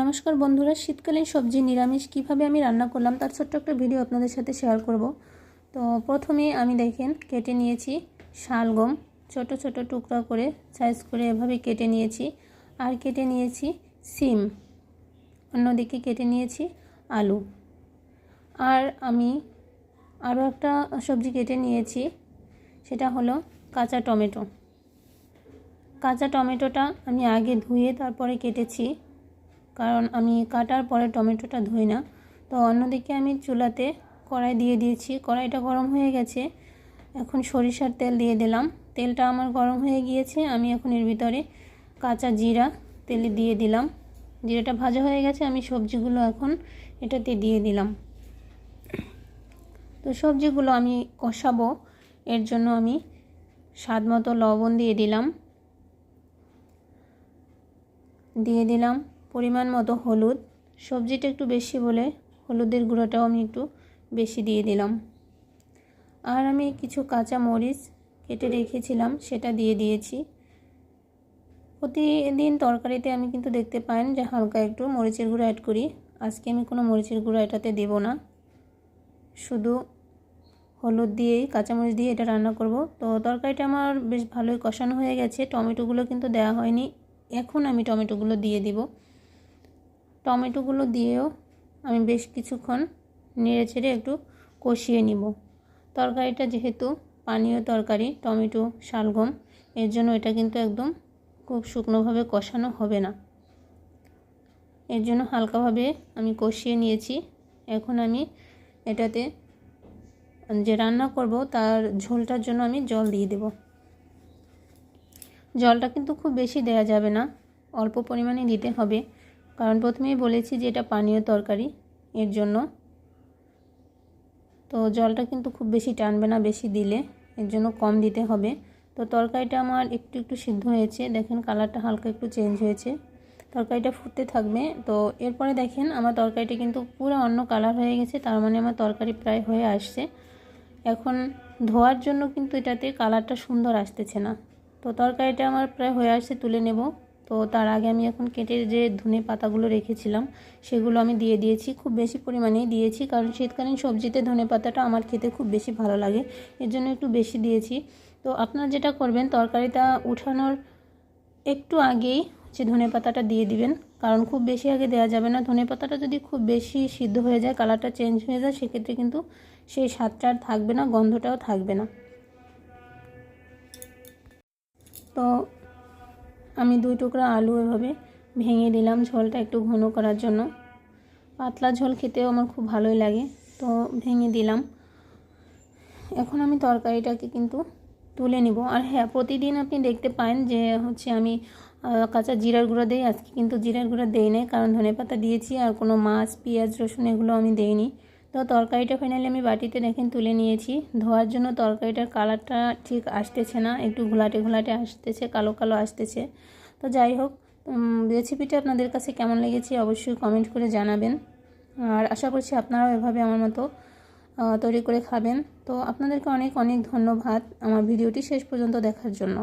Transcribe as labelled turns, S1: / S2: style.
S1: নমস্কার বন্ধুরা, শীতকালীন সবজি নিরামিষ কীভাবে আমি রান্না করলাম তার ছোট্ট একটা ভিডিও আপনাদের সাথে শেয়ার করব। তো প্রথমে আমি দেখেন, কেটে নিয়েছি শালগম ছোট ছোট টুকরা করে সাইজ করে এভাবে কেটে নিয়েছি। আর কেটে নিয়েছি সিম, অন্যদিকে কেটে নিয়েছি আলু। আর আমি আরও একটা সবজি কেটে নিয়েছি, সেটা হলো কাঁচা টমেটো। কাঁচা টমেটোটা আমি আগে ধুয়ে তারপরে কেটেছি। কারণ আমি কাটার পরে টমেটোটা ধুই না। তো অন্যদিকে আমি চুলাতে কড়াই দিয়ে দিয়েছি। কড়াইটা গরম হয়ে গেছে। এখন সরিষার তেল দিয়ে দিলাম। তেলটা আমার গরম হয়ে গিয়েছে। আমি এখন এর ভিতরে কাঁচা জিরা তেলে দিয়ে দিলাম। জিরাটা ভাজা হয়ে গেছে। আমি সবজিগুলো এখন এটাতে দিয়ে দিলাম। তো সবজিগুলো আমি কষাবো। এর জন্য আমি স্বাদ মতো লবণ দিয়ে দিলাম। দিয়ে দিলাম। পরিমাণ মতো হলুদ। সবজিটা একটু বেশি বলে হলুদের গুঁড়োটাও আমি একটু বেশি দিয়ে দিলাম। আর আমি কিছু কাঁচা মরিচ কেটে রেখেছিলাম, সেটা দিয়ে দিয়েছি। প্রতিদিন তরকারিতে আমি কিন্তু দেখতে পাইন যে হালকা একটু মরিচের গুঁড়ো অ্যাড করি। আজকে আমি কোনো মরিচের গুঁড়ো এটাতে দেব না। শুধু হলুদ দিয়েই কাঁচামরিচ দিয়ে এটা রান্না করব। তো তরকারিটা আমার বেশ ভালোই কষানো হয়ে গেছে। টমেটোগুলো কিন্তু দেওয়া হয়নি। এখন আমি টমেটোগুলো দিয়ে দিব। টমেটোগুলো দিয়েও আমি বেশ কিছুক্ষণ নেড়ে চেড়ে একটু কষিয়ে নিব। তরকারিটা যেহেতু পানীয় তরকারি, টমেটো, শালগম, এর জন্য এটা কিন্তু একদম খুব শুকনোভাবে কষানো হবে না। এর জন্য হালকাভাবে আমি কষিয়ে নিয়েছি। এখন আমি এটাতে যে রান্না করব তার ঝোলটার জন্য আমি জল দিয়ে দেব। জলটা কিন্তু খুব বেশি দেয়া যাবে না, অল্প পরিমাণে দিতে হবে। কারণ প্রথমেই বলেছি যে এটা পানীয় তরকারি, এর জন্য। তো জলটা কিন্তু খুব বেশি টানবে না, বেশি দিলে, এর জন্য কম দিতে হবে। তো তরকারিটা আমার একটু একটু সিদ্ধ হয়েছে, দেখেন কালারটা হালকা একটু চেঞ্জ হয়েছে। তরকারিটা ফুটতে থাকবে, তো এরপরে দেখেন আমার তরকারিটা কিন্তু পুরো অন্য কালার হয়ে গেছে, তার মানে আমার তরকারি প্রায় হয়ে আসছে। এখন ধোয়ার জন্য কিন্তু এটাতে কালারটা সুন্দর আসতেছে না। তো তরকারিটা আমার প্রায় হয়ে আসছে, তুলে নেব। তো তার আগে আমি এখন কেটে যে ধনে পাতাগুলো রেখেছিলাম, সেগুলো আমি দিয়ে দিয়েছি। খুব বেশি পরিমাণেই দিয়েছি, কারণ শীতকালীন সবজিতে ধনে পাতাটা আমার খেতে খুব বেশি ভালো লাগে, এর জন্য একটু বেশি দিয়েছি। তো আপনারা যেটা করবেন, তরকারিটা উঠানোর একটু আগেই হচ্ছে ধনে পাতাটা দিয়ে দিবেন, কারণ খুব বেশি আগে দেওয়া যাবে না। ধনে পাতাটা যদি খুব বেশি সিদ্ধ হয়ে যায়, কালারটা চেঞ্জ হয়ে যায়, সেক্ষেত্রে কিন্তু সেই স্বাদটা আর থাকবে না, গন্ধটাও থাকবে না। তো আমি দুই টুকরা আলু এভাবে ভেঙে দিলাম ঝোলটা একটু ঘন করার জন্য। পাতলা ঝোল খেতেও আমার খুব ভালোই লাগে, তো ভেঙে দিলাম। এখন আমি তরকারিটাকে কিন্তু তুলে নিব। আর হ্যাঁ প্রতিদিন আপনি দেখতে পান যে হচ্ছে আমি কাঁচা জিরার গুঁড়ো দিই। আজকে কিন্তু জিরার গুঁড়ো দেই নাই, কারণ ধনে পাতা দিয়েছি আর কোনো মাছ, পেঁয়াজ, রসুন এগুলো আমি দেইনি। তো তরকারিটা ফাইনালি আমি বাটিতে দেখেন তুলে নিয়েছি। ধোয়ার জন্য তরকারিটার কালারটা ঠিক আসতেছে না, একটু ঘোলাটে ঘোলাটে আসতেছে, কালো কালো আসতেছে। তো যাই হোক রেসিপিটা আপনাদের কাছে কেমন লেগেছে অবশ্যই কমেন্ট করে জানাবেন। আর আশা করছি আপনারাও এভাবে আমার মতো তৈরি করে খাবেন। তো আপনাদেরকে অনেক অনেক ধন্যবাদ আমার ভিডিওটি শেষ পর্যন্ত দেখার জন্য।